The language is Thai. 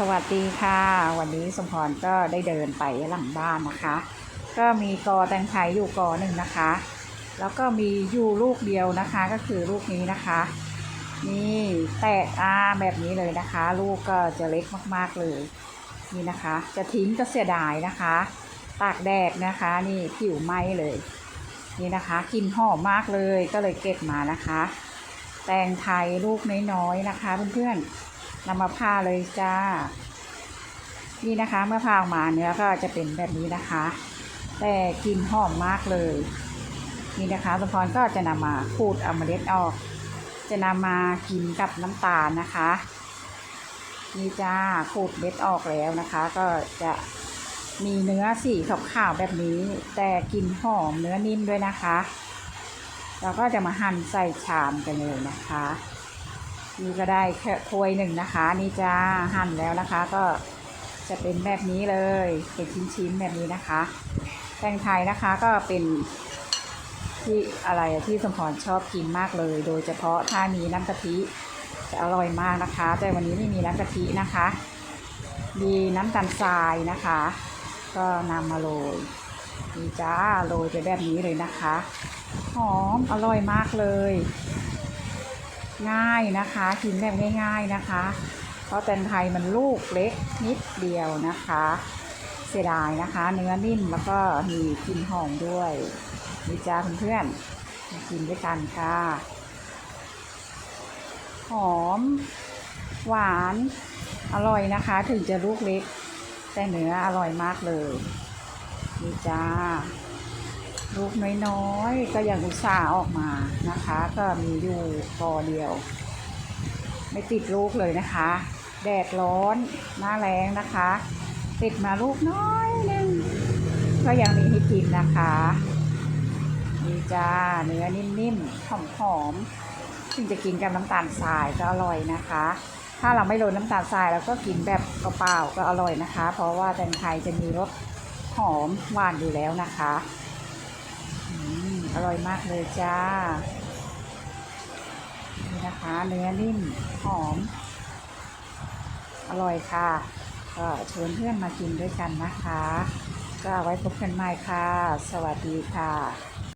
สวัสดีค่ะ วันนี้สมพรก็ได้เดินไปหลังบ้านนะคะ ก็มีกอแตงไทยอยู่กอหนึ่งนะคะ แล้วก็มีอยู่ลูกเดียวนะคะก็คือลูกนี้นะคะ นี่แตกอาแบบนี้เลยนะคะ ลูกก็จะเล็กมากๆเลย นี่นะคะ จะทิ้งก็เสียดายนะคะ ตากแดดนะคะ นี่ผิวไหม้เลย นี่นะคะกินหอมมากเลยก็เลยเก็บมานะคะ แตงไทยลูกน้อยๆนะคะเพื่อนๆ นำมาผ่าเลยจ้า นี่นะคะเมื่อผ่าออกมาเนื้อก็จะเป็นแบบนี้นะคะ แต่กลินหอมมากเลย นี่นะคะสมพรก็จะนำมาขูดเอาเมล็ดออก จะนำมากินกับน้ำตาลนะคะนี่จ้าขูดเม็ดออกแล้วนะคะ ก็จะมีเนื้อสีขาวๆแบบนี้ แต่กลิ่นหอมเนื้อนิ่มด้วยนะคะ เราก็จะมาหั่นใส่ชามกันเลยนะคะ นี่ก็ได้แค่ถ้วยหนึ่งนะคะ นี่จ้าหั่นแล้วนะคะก็จะเป็นแบบนี้เลยเป็นชิ้นๆแบบนี้นะคะแตงไทยนะคะก็เป็นที่อะไรที่สมพรชอบกินมากเลย โดยเฉพาะถ้ามีน้ำกะทิจะอร่อยมากนะคะ แต่วันนี้ไม่มีน้ำกะทินะคะ มีน้ำตาลทรายนะคะ ก็นำมาโรยนี่จ้าโรยไปแบบนี้เลยนะคะหอมอร่อยมากเลย ง่ายนะคะกินแบบง่าย ๆนะคะ เพราะแตงไทยมันลูกเล็กนิดเดียวนะคะ เสียดายนะคะ เนื้อนิ่มแล้วก็มีกลิ่นหอมด้วยนี่จ้าเพื่อนๆมากินด้วยกันค่ะหอม หวานอร่อยนะคะ ถึงจะลูกเล็ก แต่เนื้ออร่อยมากเลยนี่จ้า ลูกน้อยๆก็ยังอุตส่าห์ออกมานะคะ ก็มีอยู่กอเดียว ไม่ติดลูกเลยนะคะ แดดร้อนหน้าแรงนะคะ ติดมาลูกน้อยหนึงก็ยังมีให้กินนะคะนี่จ้าเนื้อนิ่มๆหอมๆซึ่งจะกินกับน้ำตาลทรายก็อร่อยนะคะ ถ้าเราไม่โรยน้ำตาลทรายเราก็กินแบบเปล่าๆก็อร่อยนะคะ เพราะว่าแตงไทยจะมีรสหอมหวานอยู่แล้วนะคะ อร่อยมากเลยจ้า นี่นะคะเนื้อนิ่มหอม อร่อยค่ะ ก็เชิญเพื่อนมากินด้วยกันนะคะ ก็เอาไว้พบกันใหม่ค่ะ สวัสดีค่ะ